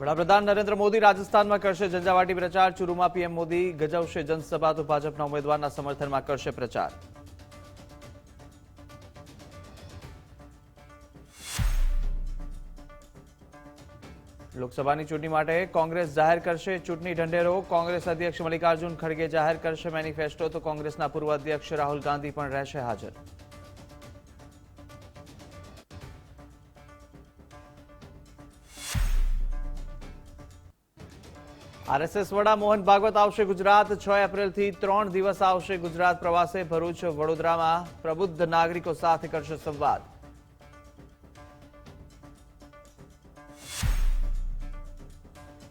વડાપ્રધાન નરેન્દ્ર મોદી રાજસ્થાનમાં કરશે ઝંઝાવાટી પ્રચાર. ચુરુમાં પીએમ મોદી ગજવશે જનસભા, તો ભાજપના ઉમેદવારના સમર્થનમાં કરશે પ્રચાર. લોકસભાની ચૂંટણી માટે કોંગ્રેસ જાહેર કરશે ચૂંટણી ઢંઢેરો. કોંગ્રેસ અધ્યક્ષ મલ્લિકાર્જુન ખડગે જાહેર કરશે મેનિફેસ્ટો, તો કોંગ્રેસના પૂર્વ અધ્યક્ષ રાહુલ ગાંધી પણ રહેશે હાજર. આરએસએસ વડા મોહન ભાગવત આવશે ગુજરાત. છ એપ્રિલથી ત્રણ દિવસ આવશે ગુજરાત પ્રવાસે. ભરૂચ, વડોદરામાં પ્રબુદ્ધ નાગરિકો સાથે કરશે સંવાદ.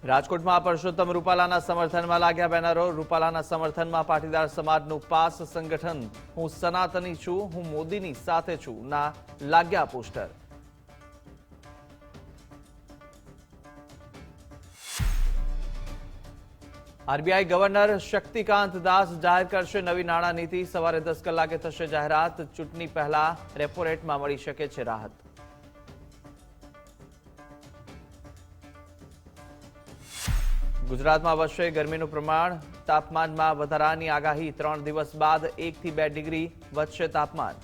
રાજકોટમાં પરસોત્તમ રૂપાલાના સમર્થનમાં લાગ્યા બેનરો. રૂપાલાના સમર્થનમાં પાટીદાર સમાજનું પાસ સંગઠન. હું સનાતની છું, હું મોદીની સાથે છું. ના, લાગ્યા poster. RBI governor Shaktikanta Das જાહેર કરશે નવી નાણાં નીતિ. સવારે દસ કલાકે થશે જાહેરાત. ચૂંટણી પહેલા રેપો રેટમાં મળી શકે છે રાહત. ગુજરાતમાં વધશે ગરમીનું પ્રમાણ તાપમાનમાં વધારાની આગાહી. ત્રણ દિવસ બાદ એકથી બે ડિગ્રી વધશે તાપમાન.